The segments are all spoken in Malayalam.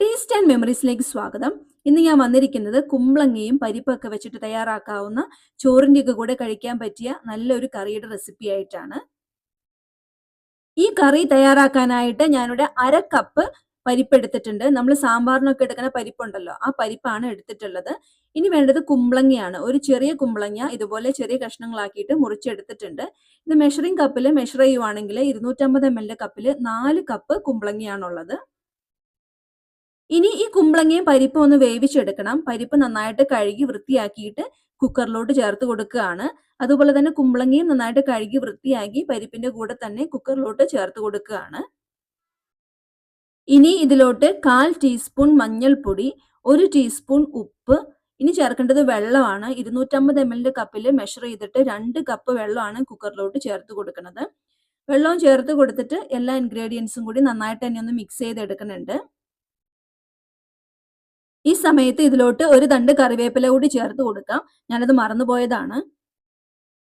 ടേസ്റ്റ് ആൻഡ് മെമ്മറീസിലേക്ക് സ്വാഗതം. ഇന്ന് ഞാൻ വന്നിരിക്കുന്നത് കുമ്പളങ്ങയും പരിപ്പൊക്കെ വെച്ചിട്ട് തയ്യാറാക്കാവുന്ന ചോറിന്റെയൊക്കെ കൂടെ കഴിക്കാൻ പറ്റിയ നല്ലൊരു കറിയുടെ റെസിപ്പി ആയിട്ടാണ്. ഈ കറി തയ്യാറാക്കാനായിട്ട് ഞാനിവിടെ അര കപ്പ് പരിപ്പ് എടുത്തിട്ടുണ്ട്. നമ്മൾ സാമ്പാറിനൊക്കെ എടുക്കുന്ന പരിപ്പുണ്ടല്ലോ ആ പരിപ്പാണ് എടുത്തിട്ടുള്ളത്. ഇനി വേണ്ടത് കുമ്പളങ്ങയാണ്. ഒരു ചെറിയ കുമ്പളങ്ങ ഇതുപോലെ ചെറിയ കഷ്ണങ്ങളാക്കിയിട്ട് മുറിച്ചെടുത്തിട്ടുണ്ട്. ഇത് മെഷറിംഗ് കപ്പിൽ മെഷർ ചെയ്യുവാണെങ്കിൽ ഇരുന്നൂറ്റമ്പത് എം എൽ കപ്പിൽ നാല് കപ്പ് കുമ്പളങ്ങയാണുള്ളത്. ഇനി ഈ കുമ്പളങ്ങയും പരിപ്പും ഒന്ന് വേവിച്ചെടുക്കണം. പരിപ്പ് നന്നായിട്ട് കഴുകി വൃത്തിയാക്കിയിട്ട് കുക്കറിലോട്ട് ചേർത്ത് കൊടുക്കുകയാണ്. അതുപോലെ തന്നെ കുമ്പളങ്ങയും നന്നായിട്ട് കഴുകി വൃത്തിയാക്കി പരിപ്പിന്റെ കൂടെ തന്നെ കുക്കറിലോട്ട് ചേർത്ത് കൊടുക്കുകയാണ്. ഇനി ഇതിലോട്ട് കാൽ ടീസ്പൂൺ മഞ്ഞൾപ്പൊടി ഒരു ടീസ്പൂൺ ഉപ്പ് ഇനി ചേർക്കേണ്ടത് വെള്ളമാണ്. ഇരുന്നൂറ്റമ്പത് എം എല്ലിന്റെ കപ്പിൽ മെഷർ ചെയ്തിട്ട് രണ്ട് കപ്പ് വെള്ളമാണ് കുക്കറിലോട്ട് ചേർത്ത് കൊടുക്കുന്നത്. വെള്ളവും ചേർത്ത് കൊടുത്തിട്ട് എല്ലാ ഇൻഗ്രീഡിയൻസും കൂടി നന്നായിട്ട് തന്നെ ഒന്ന് മിക്സ് ചെയ്തെടുക്കുന്നുണ്ട്. ഈ സമയത്ത് ഇതിലോട്ട് ഒരു തണ്ട് കറിവേപ്പില കൂടി ചേർത്ത് കൊടുക്കാം. ഞാനത് മറന്നുപോയതാണ്.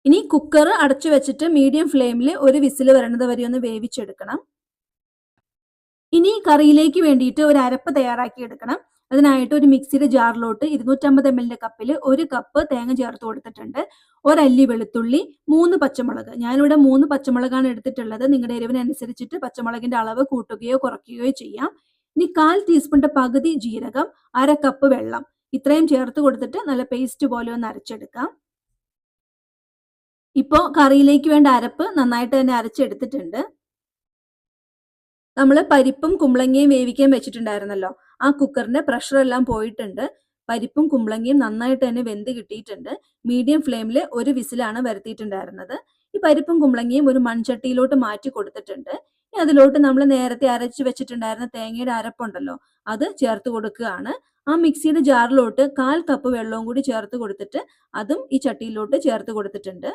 ഇനി കുക്കർ അടച്ചു വെച്ചിട്ട് മീഡിയം ഫ്ലെയിമിൽ ഒരു വിസിൽ വരണത് വരെ ഒന്ന് വേവിച്ചെടുക്കണം. ഇനി കറിയിലേക്ക് വേണ്ടിയിട്ട് ഒരു അരപ്പ് തയ്യാറാക്കി എടുക്കണം അതിനായിട്ട് ഒരു മിക്സിയുടെ ജാറിലോട്ട് ഇരുന്നൂറ്റമ്പത് എം എല്ലിന്റെ കപ്പിൽ ഒരു കപ്പ് തേങ്ങ ചേർത്ത് കൊടുത്തിട്ടുണ്ട്. ഒരല്ലി വെളുത്തുള്ളി മൂന്ന് പച്ചമുളക്. ഞാനിവിടെ മൂന്ന് പച്ചമുളകാണ് എടുത്തിട്ടുള്ളത്. നിങ്ങളുടെ എരിവിനനുസരിച്ചിട്ട് പച്ചമുളകിന്റെ അളവ് കൂട്ടുകയോ കുറയ്ക്കുകയോ ചെയ്യാം. ഇനി കാൽ ടീസ്പൂണിന്റെ പകുതി ജീരകം അര കപ്പ് വെള്ളം. ഇത്രയും ചേർത്ത് കൊടുത്തിട്ട് നല്ല പേസ്റ്റ് പോലെ ഒന്ന് അരച്ചെടുക്കാം. ഇപ്പോൾ കറിയിലേക്ക് വേണ്ട അരപ്പ് നന്നായിട്ട് തന്നെ അരച്ചെടുത്തിട്ടുണ്ട്. നമ്മൾ പരിപ്പും കുമ്പളങ്ങയും വേവിക്കാൻ വെച്ചിട്ടുണ്ടായിരുന്നല്ലോ. ആ കുക്കറിന്റെ പ്രഷർ എല്ലാം പോയിട്ടുണ്ട്. പരിപ്പും കുമ്പളങ്ങയും നന്നായിട്ട് തന്നെ വെന്ത് കിട്ടിയിട്ടുണ്ട്. മീഡിയം ഫ്ലെയിമിൽ ഒരു വിസിലാണ് വരുത്തിയിട്ടുണ്ടായിരുന്നത്. ഈ പരിപ്പും കുമ്പളങ്ങയും ഒരു മൺചട്ടിയിലോട്ട് മാറ്റി കൊടുത്തിട്ടുണ്ട്. അതിലോട്ട് നമ്മൾ നേരത്തെ അരച്ച് വെച്ചിട്ടുണ്ടായിരുന്ന തേങ്ങയുടെ അരപ്പുണ്ടല്ലോ അത് ചേർത്ത് കൊടുക്കുകയാണ്. ആ മിക്സിയുടെ ജാറിലോട്ട് കാൽ കപ്പ് വെള്ളവും കൂടി ചേർത്ത് കൊടുത്തിട്ട് അതും ഈ ചട്ടിയിലോട്ട് ചേർത്ത് കൊടുത്തിട്ടുണ്ട്.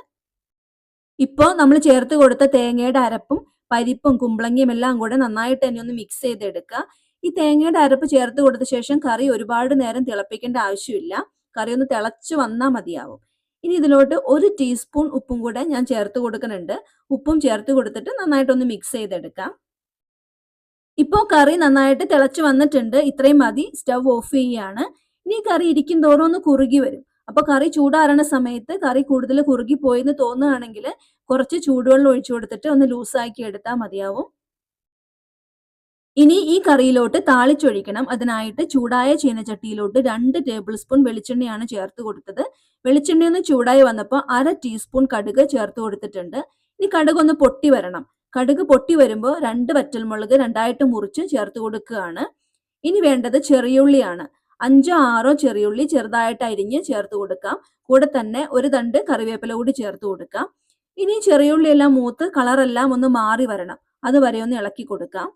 ഇപ്പോൾ നമ്മൾ ചേർത്ത് കൊടുത്ത തേങ്ങയുടെ അരപ്പും പരിപ്പും കുമ്പളങ്ങിയും എല്ലാം കൂടെ നന്നായിട്ട് തന്നെ ഒന്ന് മിക്സ് ചെയ്തെടുക്കുക. ഈ തേങ്ങയുടെ അരപ്പ് ചേർത്ത് കൊടുത്ത ശേഷം കറി ഒരുപാട് നേരം തിളപ്പിക്കേണ്ട ആവശ്യമില്ല. കറി ഒന്ന് തിളച്ച് വന്നാൽ മതിയാവും. ഇനി ഇതിലോട്ട് ഒരു ടീസ്പൂൺ ഉപ്പും കൂടെ ഞാൻ ചേർത്ത് കൊടുക്കുന്നുണ്ട്. ഉപ്പും ചേർത്ത് കൊടുത്തിട്ട് നന്നായിട്ടൊന്ന് മിക്സ് ചെയ്തെടുക്കാം. ഇപ്പോൾ കറി നന്നായിട്ട് തിളച്ച് വന്നിട്ടുണ്ട്. ഇത്രയും മതി. സ്റ്റവ് ഓഫ് ചെയ്യുകയാണ് ഇനി കറി ഇരിക്കും തോറും ഒന്ന് കുറുകി വരും. അപ്പൊ കറി ചൂടാറുന്ന സമയത്ത് കറി കൂടുതൽ കുറുകി പോയെന്ന് തോന്നുകയാണെങ്കിൽ കുറച്ച് ചൂടുവെള്ളം ഒഴിച്ചു കൊടുത്തിട്ട് ഒന്ന് ലൂസാക്കി എടുത്താൽ മതിയാവും. ഇനി ഈ കറിയിലോട്ട് താളിച്ചൊഴിക്കണം. അതിനായിട്ട് ചൂടായ ചീനച്ചട്ടിയിലോട്ട് രണ്ട് ടേബിൾ സ്പൂൺ വെളിച്ചെണ്ണയാണ് ചേർത്ത് കൊടുത്തത്. വെളിച്ചെണ്ണ ഒന്ന് ചൂടായി വന്നപ്പോൾ അര ടീസ്പൂൺ കടുക് ചേർത്ത് കൊടുത്തിട്ടുണ്ട്. ഇനി കടുക് ഒന്ന് പൊട്ടി വരണം. കടുക് പൊട്ടി വരുമ്പോൾ രണ്ട് വറ്റൽമുളക് രണ്ടായിട്ട് മുറിച്ച് ചേർത്ത് കൊടുക്കുകയാണ്. ഇനി വേണ്ടത് ചെറിയുള്ളിയാണ്. അഞ്ചോ ആറോ ചെറിയുള്ളി ചെറുതായിട്ട് അരിഞ്ഞ് ചേർത്ത് കൊടുക്കാം. കൂടെ തന്നെ ഒരു തണ്ട് കറിവേപ്പില കൂടി ചേർത്ത് കൊടുക്കാം. ഇനി ചെറിയുള്ളിയെല്ലാം മൂത്ത് കളറെല്ലാം ഒന്ന് മാറി വരണം. അതുവരെ ഒന്ന് ഇളക്കി കൊടുക്കാം.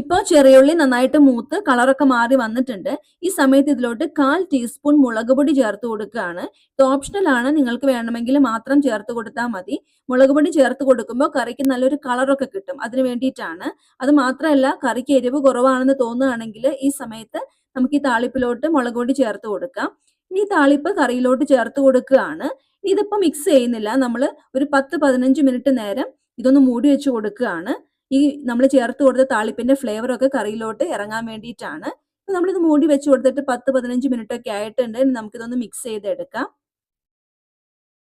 ഇപ്പോൾ ചെറിയുള്ളി നന്നായിട്ട് മൂത്ത് കളറൊക്കെ മാറി വന്നിട്ടുണ്ട്. ഈ സമയത്ത് ഇതിലോട്ട് കാൽ ടീസ്പൂൺ മുളക് പൊടി ചേർത്ത് കൊടുക്കുകയാണ്. ഇത് ഓപ്ഷണൽ ആണ്. നിങ്ങൾക്ക് വേണമെങ്കിൽ മാത്രം ചേർത്ത് കൊടുത്താൽ മതി. മുളക് പൊടി ചേർത്ത് കൊടുക്കുമ്പോൾ കറിക്ക് നല്ലൊരു കളറൊക്കെ കിട്ടും. അതിന് വേണ്ടിയിട്ടാണ്. അത് മാത്രമല്ല കറിക്ക് എരിവ് കുറവാണെന്ന് തോന്നുകയാണെങ്കിൽ ഈ സമയത്ത് നമുക്ക് ഈ താളിപ്പിലോട്ട് മുളക് പൊടി ചേർത്ത് കൊടുക്കാം. ഇനി ഈ താളിപ്പ് കറിയിലോട്ട് ചേർത്ത് കൊടുക്കുകയാണ്. ഇതിപ്പോൾ മിക്സ് ചെയ്യുന്നില്ല. നമ്മൾ ഒരു പത്ത് പതിനഞ്ച് മിനിറ്റ് നേരം ഇതൊന്ന് മൂടി വെച്ച് കൊടുക്കുകയാണ്. ഈ നമ്മൾ ചേർത്ത് കൊടുത്ത താളിപ്പിന്റെ ഫ്ലേവർ ഒക്കെ കറിയിലോട്ട് ഇറങ്ങാൻ വേണ്ടിയിട്ടാണ്. നമ്മളിത് മൂടി വെച്ച് കൊടുത്തിട്ട് പത്ത് പതിനഞ്ച് മിനിറ്റ് ഒക്കെ ആയിട്ടുണ്ട്. നമുക്കിതൊന്ന് മിക്സ് ചെയ്തെടുക്കാം.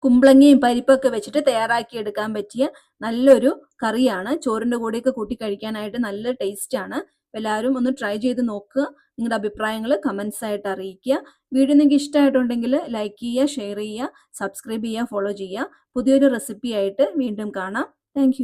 കുമ്പളങ്ങയും പരിപ്പൊക്കെ വെച്ചിട്ട് തയ്യാറാക്കി എടുക്കാൻ പറ്റിയ നല്ലൊരു കറിയാണ്. ചോറിന്റെ കൂടെയൊക്കെ കൂട്ടി കഴിക്കാനായിട്ട് നല്ല ടേസ്റ്റ് ആണ്. എല്ലാവരും ഒന്ന് ട്രൈ ചെയ്ത് നോക്കുക. നിങ്ങളുടെ അഭിപ്രായങ്ങൾ കമൻസ് ആയിട്ട് അറിയിക്കുക. വീഡിയോ നിങ്ങൾക്ക് ഇഷ്ടമായിട്ടുണ്ടെങ്കിൽ ലൈക്ക് ചെയ്യുക ഷെയർ ചെയ്യുക സബ്സ്ക്രൈബ് ചെയ്യുക ഫോളോ ചെയ്യുക. പുതിയൊരു റെസിപ്പി ആയിട്ട് വീണ്ടും കാണാം. താങ്ക്